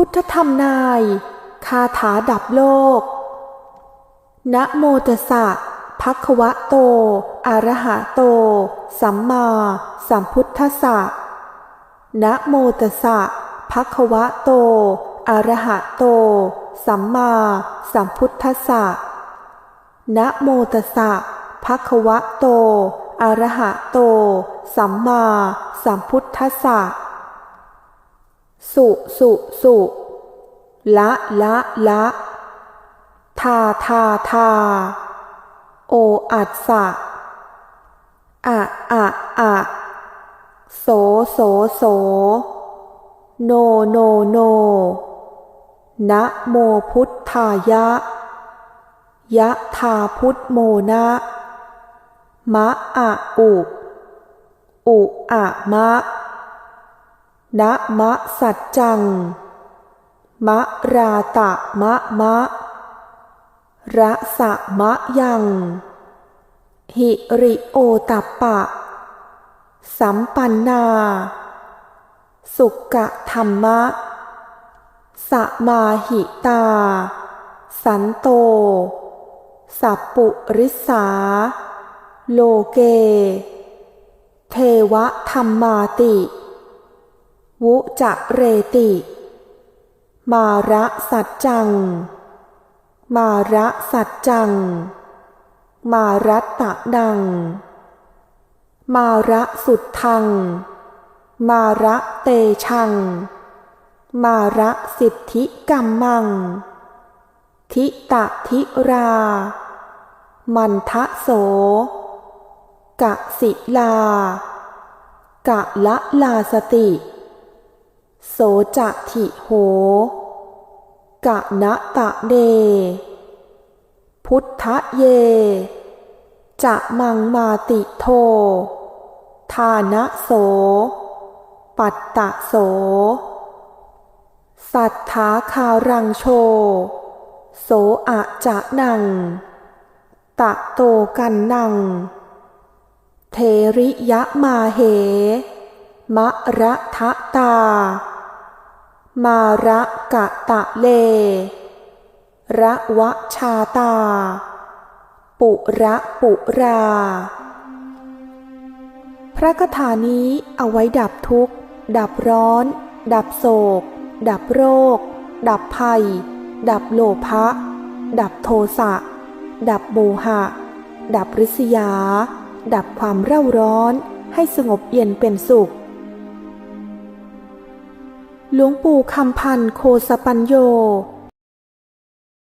พุทธธรรมนาย คาถาดับโลก นะโมตสะภะควะโตอะระหะโต สัมมาสัมพุทธสสะนะโมตสะภะควะโตอะระหะโต สัมมาสัมพุทธสสะนะโมตสะภะควะโตอะระหะโต สัมมาสัมพุทธสสะ สุสุสุละละละทาทาทาโออัดสะอะอะอะโสโสโส โนโนโนนะโมพุทธายะ ยะธาพุทโมนะ มะอะอุ อุอะมะ นะมะสัจจัง มะราตะมะมะ ระสะมะยัง หิริโอตัปปะ สัมปันนา สุกะธรรมะ สมาหิตา สันโต สัปุริสา โลเก เทวะธรรมาติ วุจะเรติ มาระสัจจัง มาระสัจจัง มารัตตะดัง มาระสุดทัง มาระเตชัง มาระสิทธิกัมมัง ทิตะทิรา มันทะโส กะสิลากะละลาสติ โสจะถิโห กะนะตะเด พุทธเย จะมังมาติโท ทานะโส ปัตตะโส สัทธาคารังโช โสอะจะนัง ตะโตกันนัง เทริยะมาเหมะระทะตา มาระกะตะเลระวะชาตา ปุระปุรา พระคาถานี้เอาไว้ดับทุกข์ ดับร้อน ดับโศก ดับโรค ดับภัย ดับโลภะ ดับโทสะ ดับโมหะ ดับริษยา ดับความเร่าร้อน ให้สงบเย็นเป็นสุข หลวงปู่คำพันธ์โคสปัญโย